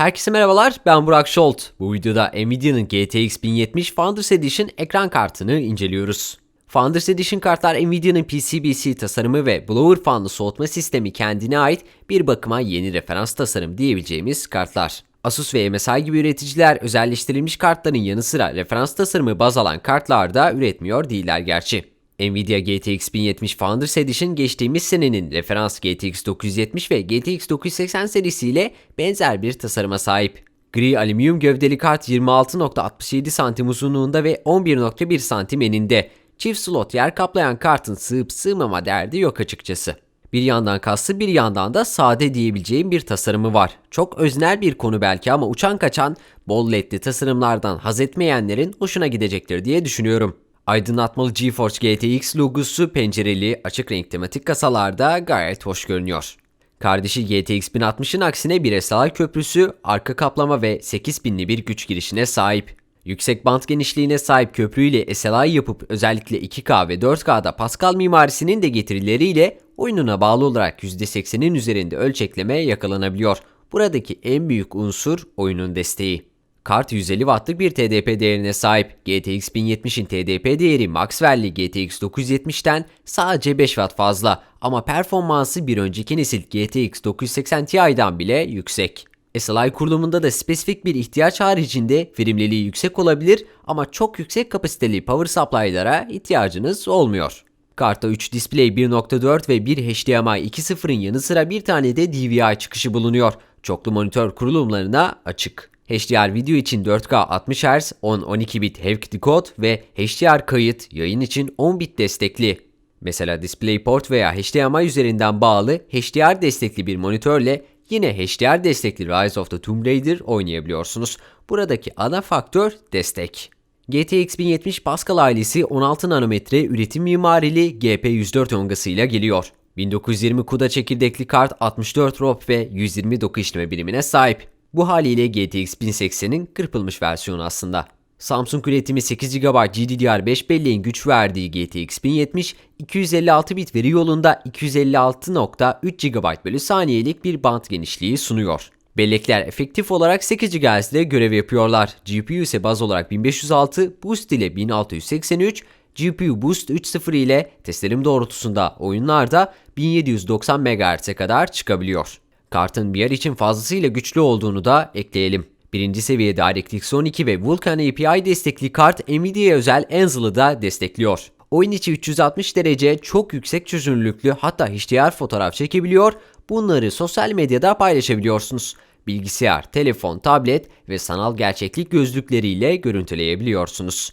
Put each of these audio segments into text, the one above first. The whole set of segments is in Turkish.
Herkese merhabalar, ben Burak Şolt. Bu videoda Nvidia'nın GTX 1070 Founders Edition ekran kartını inceliyoruz. Founders Edition kartlar Nvidia'nın PCBC tasarımı ve blower fanlı soğutma sistemi kendine ait bir bakıma yeni referans tasarım diyebileceğimiz kartlar. Asus ve MSI gibi üreticiler özelleştirilmiş kartların yanı sıra referans tasarımı baz alan kartlar da üretmiyor değiller gerçi. Nvidia GTX 1070 Founders Edition geçtiğimiz senenin referans GTX 970 ve GTX 980 serisiyle benzer bir tasarıma sahip. Gri alüminyum gövdeli kart 26.67 santim uzunluğunda ve 11.1 santim eninde. Çift slot yer kaplayan kartın sığıp sığmama derdi yok açıkçası. Bir yandan kaslı bir yandan da sade diyebileceğim bir tasarımı var. Çok öznel bir konu belki ama uçan kaçan bol ledli tasarımlardan haz etmeyenlerin hoşuna gidecektir diye düşünüyorum. Aydınlatmalı GeForce GTX logosu pencereli açık renk tematik kasalarda gayet hoş görünüyor. Kardeşi GTX 1060'ın aksine bir SLI köprüsü, arka kaplama ve 8 pinli bir güç girişine sahip. Yüksek bant genişliğine sahip köprüyle SLI yapıp özellikle 2K ve 4K'da Pascal mimarisinin de getirileriyle oyununa bağlı olarak %80'in üzerinde ölçekleme yakalanabiliyor. Buradaki en büyük unsur oyunun desteği. Kart 150 Watt'lık bir TDP değerine sahip. GTX 1070'in TDP değeri Maxwell'li GTX 970'ten sadece 5 Watt fazla ama performansı bir önceki nesil GTX 980 Ti'den bile yüksek. SLI kurulumunda da spesifik bir ihtiyaç haricinde verimliliği yüksek olabilir ama çok yüksek kapasiteli power supply'lara ihtiyacınız olmuyor. Kartta 3 display 1.4 ve 1 HDMI 2.0'ın yanı sıra bir tane de DVI çıkışı bulunuyor. Çoklu monitör kurulumlarına açık. HDR video için 4K 60 Hz, 10-12 bit HEVC decode ve HDR kayıt yayın için 10 bit destekli. Mesela DisplayPort veya HDMI üzerinden bağlı HDR destekli bir monitörle yine HDR destekli Rise of the Tomb Raider oynayabiliyorsunuz. Buradaki ana faktör destek. GTX 1070 Pascal ailesi 16 nanometre üretim mimarili GP104 yongasıyla geliyor. 1920 CUDA çekirdekli kart 64 ROP ve 120 doku işleme birimine sahip. Bu haliyle GTX 1080'in kırpılmış versiyonu aslında. Samsung üretimi 8 GB GDDR5 belleğin güç verdiği GTX 1070, 256 bit veri yolunda 256.3 GB bölü saniyelik bir band genişliği sunuyor. Bellekler efektif olarak 8 GHz ile görev yapıyorlar. GPU ise baz olarak 1506, Boost ile 1683, GPU Boost 3.0 ile testlerim doğrultusunda oyunlarda 1790 MHz'e kadar çıkabiliyor. Kartın bir yer için fazlasıyla güçlü olduğunu da ekleyelim. Birinci seviye DirectX 12 ve Vulkan API destekli kart Nvidia'ya özel Ansel'ı da destekliyor. Oyun içi 360 derece çok yüksek çözünürlüklü hatta HDR fotoğraf çekebiliyor. Bunları sosyal medyada paylaşabiliyorsunuz. Bilgisayar, telefon, tablet ve sanal gerçeklik gözlükleriyle görüntüleyebiliyorsunuz.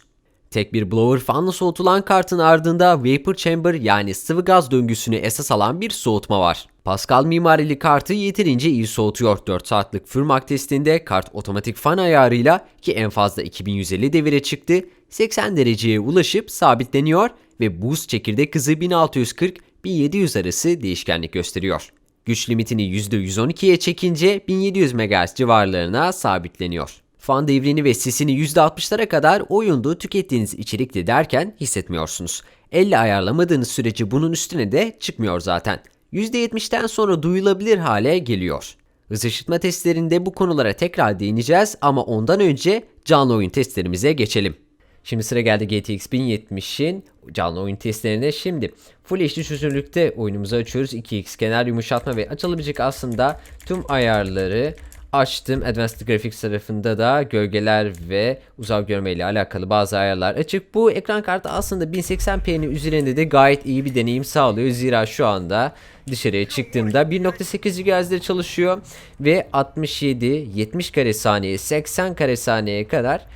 Tek bir blower fanla soğutulan kartın ardında vapor chamber yani sıvı gaz döngüsünü esas alan bir soğutma var. Pascal mimarili kartı yeterince iyi soğutuyor. 4 saatlik Furmak testinde kart otomatik fan ayarıyla ki en fazla 2150 devire çıktı 80 dereceye ulaşıp sabitleniyor ve boost çekirdek hızı 1640-1700 arası değişkenlik gösteriyor. Güç limitini %112'ye çekince 1700 MHz civarlarına sabitleniyor. Fan devrini ve sesini %60'lara kadar oyunda tükettiğiniz içerikte derken hissetmiyorsunuz. Elle ayarlamadığınız sürece bunun üstüne de çıkmıyor zaten. %70'ten sonra duyulabilir hale geliyor. Hız ışıtma testlerinde bu konulara tekrar değineceğiz ama ondan önce canlı oyun testlerimize geçelim. Şimdi sıra geldi GTX 1070'in canlı oyun testlerine. Şimdi Full HD çözünürlükte oyunumuzu açıyoruz. 2x kenar yumuşatma ve açılabilecek aslında tüm ayarları açtım. Advanced Graphics tarafında da gölgeler ve uzav görme ile alakalı bazı ayarlar açık. Bu ekran kartı aslında 1080p'nin üzerinde de gayet iyi bir deneyim sağlıyor. Zira şu anda dışarıya çıktığımda 1.8 GHz'de çalışıyor ve 67, 70 kare saniye, 80 kare saniyeye kadar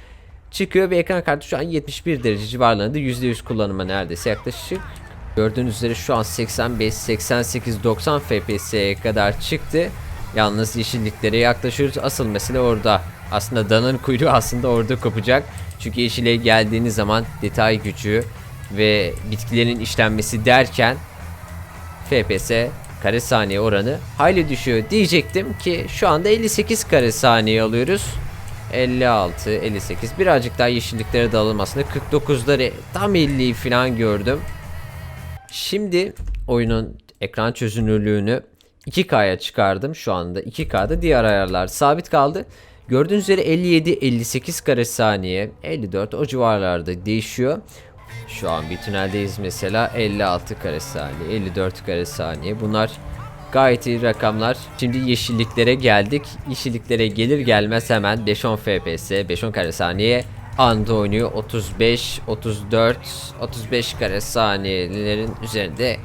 çıkıyor ve ekran kartı şu an 71 derece civarlarında %100 kullanıma neredeyse yaklaşık. Gördüğünüz üzere şu an 85, 88, 90 FPS'ye kadar çıktı. Yalnız yeşilliklere yaklaşıyoruz. Asıl mesele orada. Aslında danın kuyruğu aslında orada kopacak. Çünkü yeşile geldiğiniz zaman detay gücü ve bitkilerin işlenmesi derken FPS kare saniye oranı hayli düşüyor diyecektim ki şu anda 58 kare saniye alıyoruz. 56, 58 birazcık daha yeşilliklere dalalım aslında 49'ları tam 50'yi falan gördüm. Şimdi oyunun ekran çözünürlüğünü 2K'ya çıkardım şu anda 2K'da diğer ayarlar sabit kaldı. Gördüğünüz üzere 57, 58 kare saniye, 54 o civarlarda değişiyor. Şu an bir tüneldeyiz mesela 56 kare saniye, 54 kare saniye. Bunlar gayet iyi rakamlar. Şimdi yeşilliklere geldik. Yeşilliklere gelir gelmez hemen 5-10 FPS, 5-10 kare saniye oynuyor. 35, 34, 35 kare saniyelerin üzerinde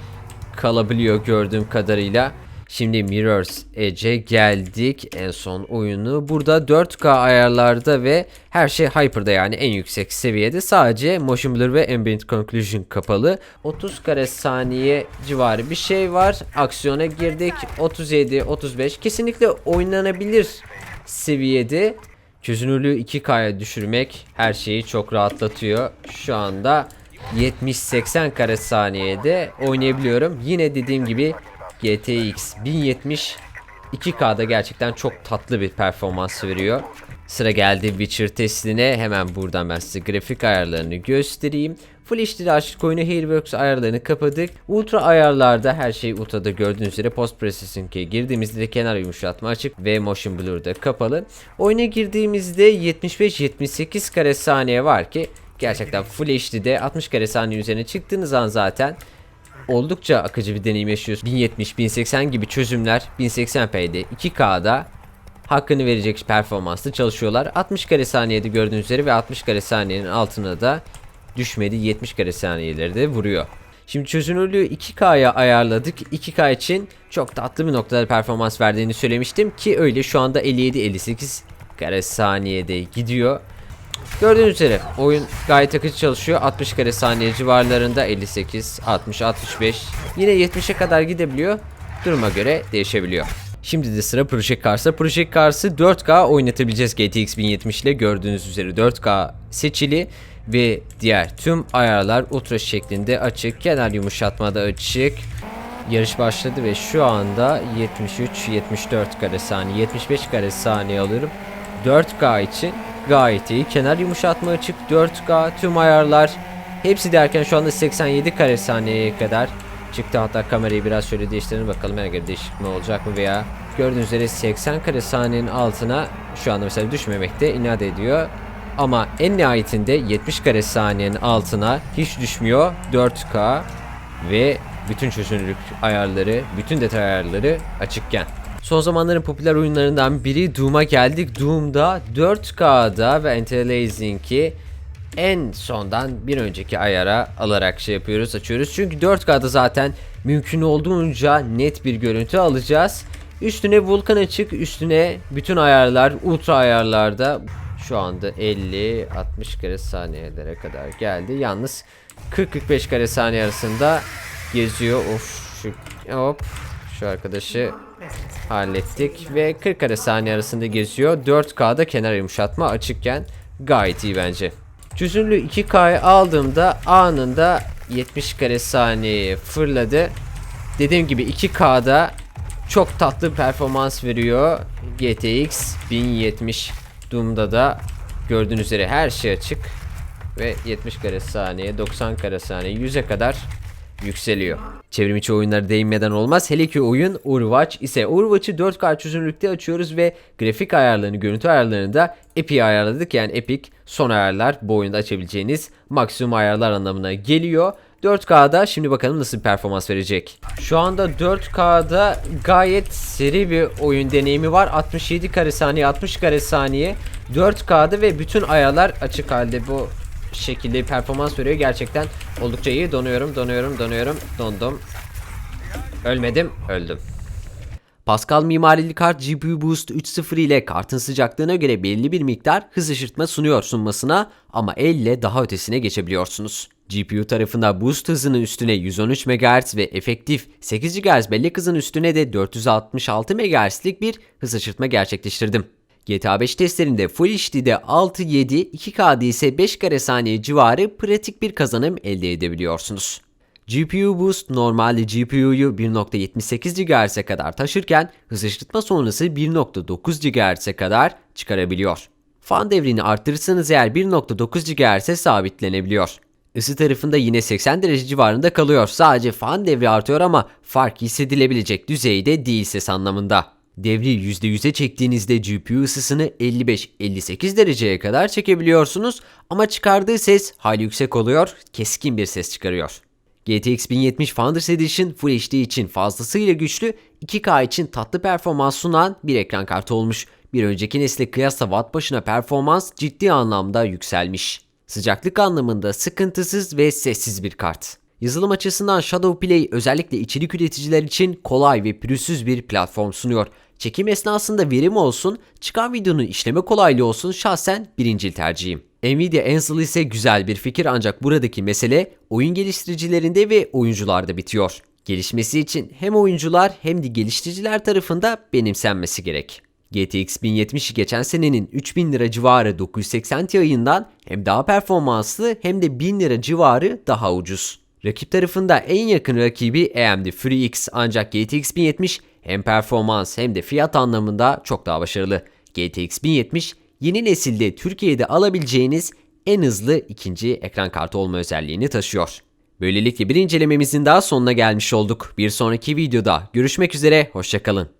kalabiliyor gördüğüm kadarıyla. Şimdi Mirror's Edge'e geldik en son oyunu. Burada 4K ayarlarda ve her şey Hyper'da yani en yüksek seviyede. Sadece Motion Blur ve Ambient Conclusion kapalı. 30 kare saniye civarı bir şey var. Aksiyona girdik. 37, 35 kesinlikle oynanabilir seviyede. Çözünürlüğü 2K'ya düşürmek her şeyi çok rahatlatıyor. Şu anda 70-80 kare saniyede oynayabiliyorum. Yine dediğim gibi GTX 1070 2K'da gerçekten çok tatlı bir performans veriyor. Sıra geldi Witcher testine. Hemen buradan ben size grafik ayarlarını göstereyim. Full HD'de açtık oyunu Hairworks ayarlarını kapadık. Ultra ayarlarda her şey ultra'da gördüğünüz üzere post processing'e girdiğimizde de kenar yumuşatma açık ve motion blur'da kapalı. Oyuna girdiğimizde 75-78 kare saniye var ki gerçekten Full HD'de 60 kare saniye üzerine çıktığınız an zaten oldukça akıcı bir deneyim yaşıyoruz. 1070, 1080 gibi çözümler 1080p'de 2K'da hakkını verecek performanslı çalışıyorlar. 60 kare saniyede gördüğünüz üzere ve 60 kare saniyenin altına da düşmedi 70 kare saniyeleri de vuruyor. Şimdi çözünürlüğü 2K'ya ayarladık. 2K için çok tatlı bir noktada performans verdiğini söylemiştim ki öyle şu anda 57-58 kare saniyede gidiyor. Gördüğünüz üzere oyun gayet akıcı çalışıyor. 60 kare saniye civarlarında 58, 60, 65 yine 70'e kadar gidebiliyor. Duruma göre değişebiliyor. Şimdi de sıra Project Cars'a. Project Cars'ı 4K oynatabileceğiz GTX 1070 ile gördüğünüz üzere 4K seçili ve diğer tüm ayarlar ultra şeklinde açık. Kenar yumuşatma da açık. Yarış başladı ve şu anda 73-74 kare saniye, 75 kare saniye alıyorum. 4K için gayet iyi. Kenar yumuşatma açık 4K tüm ayarlar. Hepsi derken şu anda 87 kare saniyeye kadar çıktı. Hatta kamerayı biraz şöyle değiştirelim bakalım her göre değişik mi olacak mı veya gördüğünüz üzere 80 kare saniyenin altına şu anda mesela düşmemekte inat ediyor. Ama en nihayetinde 70 kare saniyenin altına hiç düşmüyor. 4K ve bütün çözünürlük ayarları, bütün detay ayarları açıkken. Son zamanların popüler oyunlarından biri Doom'a geldik. Doom'da 4K'da ve Anti-Aliasing'i en sondan bir önceki ayara alarak şey yapıyoruz, açıyoruz. Çünkü 4K'da zaten mümkün olduğunca net bir görüntü alacağız. Üstüne Vulkan açık, üstüne bütün ayarlar, ultra ayarlarda şu anda 50 60 kare saniyelere kadar geldi. Yalnız 40-45 kare saniye arasında geziyor. Of şu hop şu arkadaşı hallettik ve 40 kare saniye arasında geziyor. 4K'da kenar yumuşatma açıkken gayet iyi bence. Çözünürlüğü 2K'ya aldığımda anında 70 kare saniyeye fırladı. Dediğim gibi 2K'da çok tatlı performans veriyor. GTX 1070 Doom'da da gördüğünüz üzere her şey açık ve 70 kare saniye, 90 kare saniye, 100'e kadar yükseliyor. Çevrim içi oyunlara değinmeden olmaz. Hele ki oyun Overwatch ise Overwatch'ı 4K çözünürlükte açıyoruz ve grafik ayarlarını, görüntü ayarlarını da Epic'e ayarladık. Yani Epic son ayarlar bu oyunda açabileceğiniz maksimum ayarlar anlamına geliyor. 4K'da şimdi bakalım nasıl bir performans verecek. Şu anda 4K'da gayet seri bir oyun deneyimi var. 67 kare saniye, 60 kare saniye 4K'da ve bütün ayarlar açık halde bu şekilde performans veriyor. Gerçekten oldukça iyi. Donuyorum, donuyorum, donuyorum. Dondum. Ölmedim, öldüm. Pascal mimarili kart GPU Boost 3.0 ile kartın sıcaklığına göre belli bir miktar hız aşırtma sunuyor sunmasına ama elle daha ötesine geçebiliyorsunuz. GPU tarafında boost hızının üstüne 113 MHz ve efektif 8 GHz bellek hızının üstüne de 466 MHz'lik bir hız aşırtma gerçekleştirdim. GTA 5 testlerinde Full HD'de 6-7, 2K'da ise 5 kare saniye civarı pratik bir kazanım elde edebiliyorsunuz. GPU Boost normalde GPU'yu 1.78 GHz'e kadar taşırken hız ışıtma sonrası 1.9 GHz'e kadar çıkarabiliyor. Fan devrini arttırırsanız eğer 1.9 GHz'e sabitlenebiliyor. Isı tarafında yine 80 derece civarında kalıyor. Sadece fan devri artıyor ama fark hissedilebilecek düzeyde değil ses anlamında. Devri %100'e çektiğinizde GPU ısısını 55-58 dereceye kadar çekebiliyorsunuz ama çıkardığı ses hali yüksek oluyor, keskin bir ses çıkarıyor. GTX 1070 Founders Edition Full HD için fazlasıyla güçlü, 2K için tatlı performans sunan bir ekran kartı olmuş. Bir önceki nesle kıyasla watt başına performans ciddi anlamda yükselmiş. Sıcaklık anlamında sıkıntısız ve sessiz bir kart. Yazılım açısından Shadow Play özellikle içerik üreticiler için kolay ve pürüzsüz bir platform sunuyor. Çekim esnasında verim olsun, çıkan videonun işleme kolaylığı olsun şahsen birincil tercihim. Nvidia Ansel ise güzel bir fikir ancak buradaki mesele oyun geliştiricilerinde ve oyuncularda bitiyor. Gelişmesi için hem oyuncular hem de geliştiriciler tarafında benimsenmesi gerek. GTX 1070'i geçen senenin 3000 lira civarı 980 Ti'ından hem daha performanslı hem de 1000 lira civarı daha ucuz. Rakip tarafında en yakın rakibi AMD FreeX ancak GTX 1070 hem performans hem de fiyat anlamında çok daha başarılı. GTX 1070 yeni nesilde Türkiye'de alabileceğiniz en hızlı ikinci ekran kartı olma özelliğini taşıyor. Böylelikle bir incelememizin daha sonuna gelmiş olduk. Bir sonraki videoda görüşmek üzere, hoşçakalın.